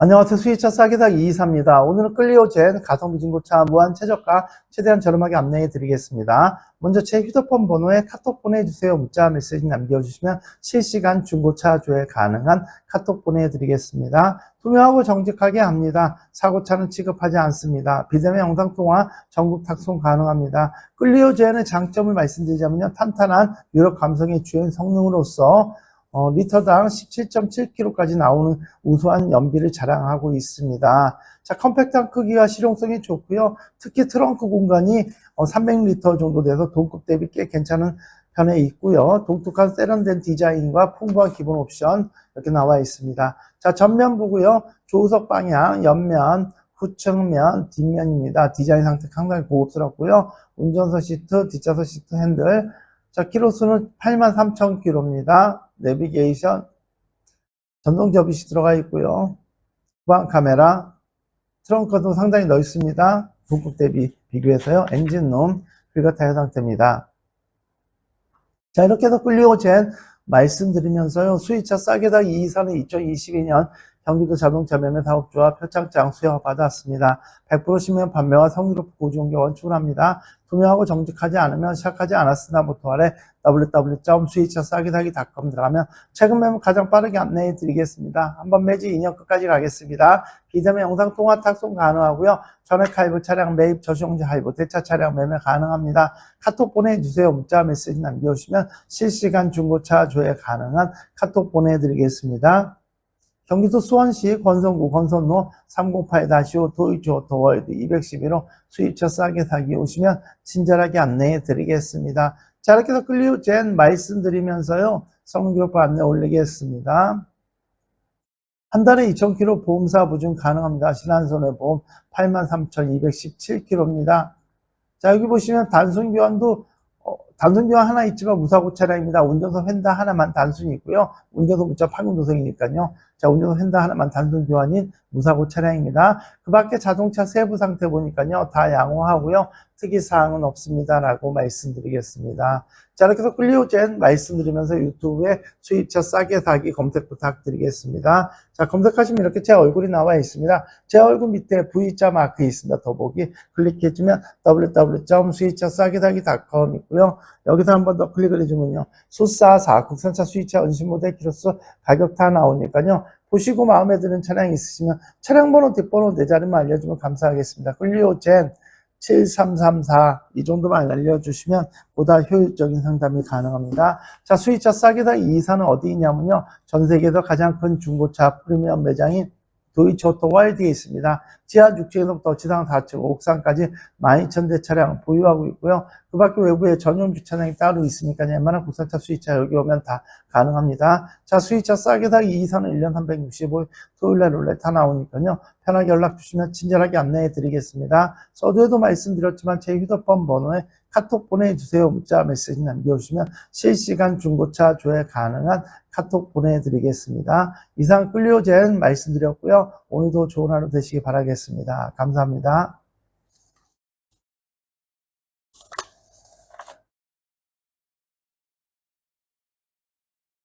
안녕하세요. 수익차 싸게다 이이사입니다. 오늘은 끌리오 젠 가성비 중고차 무한 최저가 최대한 저렴하게 안내해 드리겠습니다. 먼저 제 휴대폰 번호에 카톡 보내주세요. 문자 메시지 남겨주시면 실시간 중고차 조회 가능한 카톡 보내드리겠습니다. 투명하고 정직하게 합니다. 사고차는 취급하지 않습니다. 비대면 영상 통화 전국 탁송 가능합니다. 끌리오 젠의 장점을 말씀드리자면요. 탄탄한 유럽 감성의 주행 성능으로서 어, 리터당 17.7kg까지 나오는 우수한 연비를 자랑하고 있습니다. 자, 컴팩트한 크기와 실용성이 좋고요. 특히 트렁크 공간이 300리터 정도 돼서 동급 대비 꽤 괜찮은 편에 있고요. 독특한 세련된 디자인과 풍부한 기본 옵션 이렇게 나와 있습니다. 자, 전면 보고요. 조수석 방향, 옆면, 후측면, 뒷면입니다. 디자인 상태 상당히 고급스럽고요. 운전석 시트, 뒷좌석 시트 핸들. 자, 키로수는 83,000km입니다. 내비게이션, 전동 접이시 들어가 있고요. 후방 카메라, 트렁크도 상당히 넓습니다. 동급 대비 비교해서요. 엔진룸, 휠과 타이어 상태입니다. 자, 이렇게 해서 끌리오 젠 말씀드리면서요. 수입차 싸게다 이이사는 2022년 경기도 자동차 매매 사업주와 표창장 수여 받았습니다. 100% 시면 판매와 성의롭고 고지원계 원칙을 합니다. 투명하고 정직하지 않으면 시작하지 않았으나 부터 아래 www.수입차싸게다기.com 들어가면 최근 매물 가장 빠르게 안내해 드리겠습니다. 한번 매지 2년 끝까지 가겠습니다. 비대면 영상 통화 탁송 가능하고요. 전액 할부 차량 매입 저시용지 할부 대차 차량 매매 가능합니다. 카톡 보내주세요. 문자 메시지 남겨주시면 실시간 중고차 조회 가능한 카톡 보내드리겠습니다. 경기도 수원시 권선구 권선로 308-5 도이치 오토월드 211호 수입차 싸게 사기 오시면 친절하게 안내해 드리겠습니다. 자, 이렇게 해서 끌리오 젠 말씀드리면서요. 성기록부 안내 올리겠습니다. 한 달에 2,000km 보험사 보증 가능합니다. 신한손해보험 83,217km입니다. 자, 여기 보시면 단순 교환도 어, 단순 교환 하나 있지만 무사고 차량입니다. 운전석 휀다 하나만 단순히 있고요. 운전석 무차 판금 도색이니까요. 자, 운전석 휀다 하나만 단순 교환인 무사고 차량입니다. 그 밖에 자동차 세부 상태 보니까요. 다 양호하고요. 특이사항은 없습니다라고 말씀드리겠습니다. 자, 이렇게 해서 클리오젠 말씀드리면서 유튜브에 수입차 싸게 사기 검색 부탁드리겠습니다. 자, 검색하시면 이렇게 제 얼굴이 나와 있습니다. 제 얼굴 밑에 V자 마크 있습니다. 더보기 클릭해주면 www.수입차 싸게 사기.com 있고요. 여기서 한 번 더 클릭을 해주면요. 수싸4 국산차 수입차 은신 모델 키로수 가격 다 나오니까요. 보시고 마음에 드는 차량이 있으시면 차량 번호, 뒷번호, 내 자리만 알려주면 감사하겠습니다. 클리오젠 7334 이 정도만 알려주시면 보다 효율적인 상담이 가능합니다. 자, 수입차 싸게다 이사는 어디 있냐면요. 전 세계에서 가장 큰 중고차 프리미엄 매장인 도이치오토 와일드에 있습니다. 지하 6층에서부터 지상 4층, 옥상까지 12,000대 차량 보유하고 있고요. 그 밖에 외부에 전용 주차장이 따로 있으니까 웬만한 국산차 수입차 여기 오면 다 가능합니다. 자, 수입차 싸게 사기 2사는 1년 365일 토요일날 다 나오니까요. 편하게 연락 주시면 친절하게 안내해 드리겠습니다. 서두에도 말씀드렸지만 제 휴대폰 번호에 카톡 보내주세요. 문자 메시지 남겨주시면 실시간 중고차 조회 가능한 카톡 보내드리겠습니다. 이상 끌리오젠 말씀드렸고요. 오늘도 좋은 하루 되시기 바라겠습니다. 감사합니다.